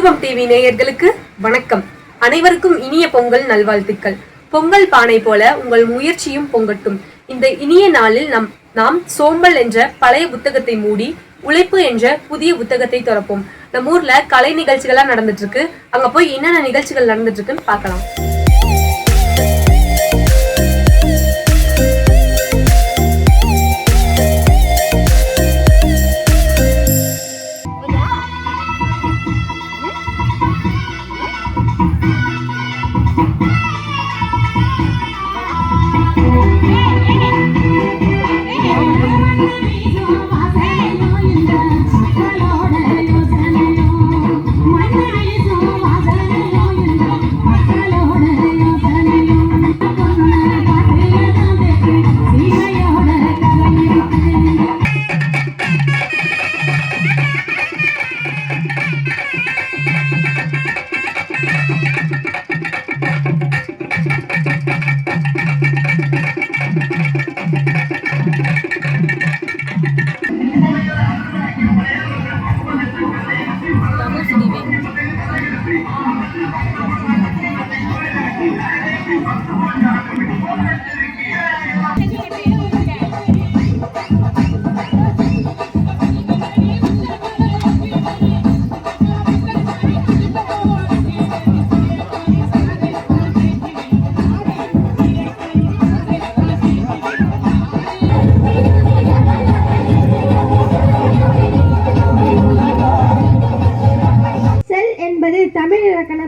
தூபம் டிவி நேயர்களுக்கு வணக்கம். அனைவருக்கும் இனிய பொங்கல் நல்வாழ்த்துக்கள். பொங்கல் பானை போல உங்கள் முயற்சியும் பொங்கட்டும். இந்த இனிய நாளில் நம் நாம் சோம்பல் என்ற பழைய புத்தகத்தை மூடி உழைப்பு என்ற புதிய புத்தகத்தை திறப்போம். நம்ம ஊர்ல கலை நிகழ்ச்சிகள்லாம் நடந்துட்டு இருக்கு அங்க போய் என்னென்ன நிகழ்ச்சிகள் நடந்துட்டு இருக்குன்னு பார்க்கலாம்.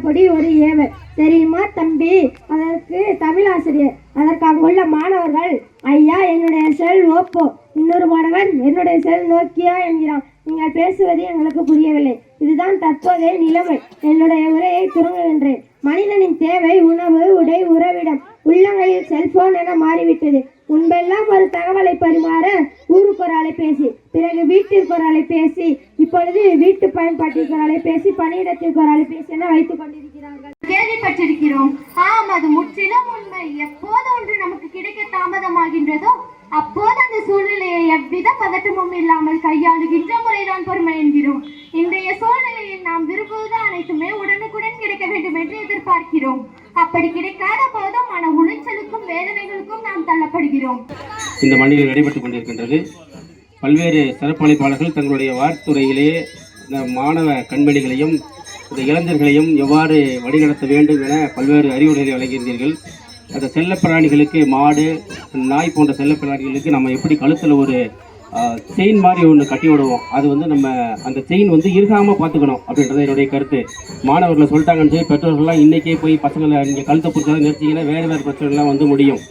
கொடி ஒரு ஏவல். தெரியுமா தம்பி? அதற்கு தமிழ் ஆசிரியர் அதற்கு அங்குள்ள மாணவர்கள் ஐயா என்னுடைய செல் ஓப்போ இன்னொரு மாணவன் என்னுடைய செல் நோக்கியா? என்கிறான். நீங்கள் பேசுவது எங்களுக்கு புரியவில்லை. இதுதான் தற்போதைய நிலைமை. என்னுடைய உரையை துறங்குகின்றேன். மனிதனின் தேவை உணவு உடை உறவிடம். உள்ளங்களில் செல்போன் என மாறிவிட்டது. முன்பெல்லாம் ஒரு தகவலை பரிமாற ஊருக்கு ஒரு அலைபேசி பிறகு வீட்டிற்கு ஒரு அலைபேசி இப்பொழுது வீட்டு பயன்பாட்டிற்கு ஒரு அலைபேசி பணியிடத்திற்கு ஒரு அலைபேசி என வைத்துக் கொண்டிருக்கிறார்கள். கேள்விப்பட்டிருக்கிறோம். ஆம் அது முற்றிலும் உண்மை. எப்போது ஒன்று நமக்கு கிடைக்க தாமதமாகின்றதோ அப்போது அந்த சூழ்நிலையை எவ்வித பதட்டமும் இல்லாமல் கையாளுகின்ற முறைதான் பொறுமை என்கிறோம். இன்றைய சூழ்நிலையில் நாம் விரும்புவது அனைத்துமே உடனுக்குடன் கிடைக்க வேண்டும் என்று எதிர்பார்க்கிறோம். அப்படி கிடைக்காத போது மன உளைச்சலுக்கும் வேதனைகளுக்கும் நாம் தள்ளப்படுகிறோம். இந்த மண்ணில் நடைபெற்றுக் கொண்டிருக்கின்றது. பல்வேறு சிறப்பளிப்பாளர்கள் தங்களுடைய வார்த்துறையிலேயே இந்த மாணவ கண்மணிகளையும் இந்த இளைஞர்களையும் எவ்வாறு வழிநடத்த வேண்டும் என பல்வேறு அறிவுரைகளை வழங்கியிருந்தீர்கள். அந்த செல்லப்பிராணிகளுக்கு மாடு நாய் போன்ற செல்லப்பிராணிகளுக்கு நம்ம எப்படி கழுத்தில் ஒரு செயின் மாதிரி ஒன்று கட்டி விடுவோம். அது வந்து நம்ம அந்த செயின் வந்து இருகாமல் பார்த்துக்கணும் அப்படின்றது என்னுடைய கருத்து. மாணவர்களை சொல்லிட்டாங்கன்னு சொல்லி பெற்றோர்கள்லாம் இன்றைக்கே போய் பசங்களை நீங்கள் கழுத்தை பிடிச்சதை நிறுத்திங்கன்னா வேறு வேறு பிரச்சனைலாம் வந்து முடியும்.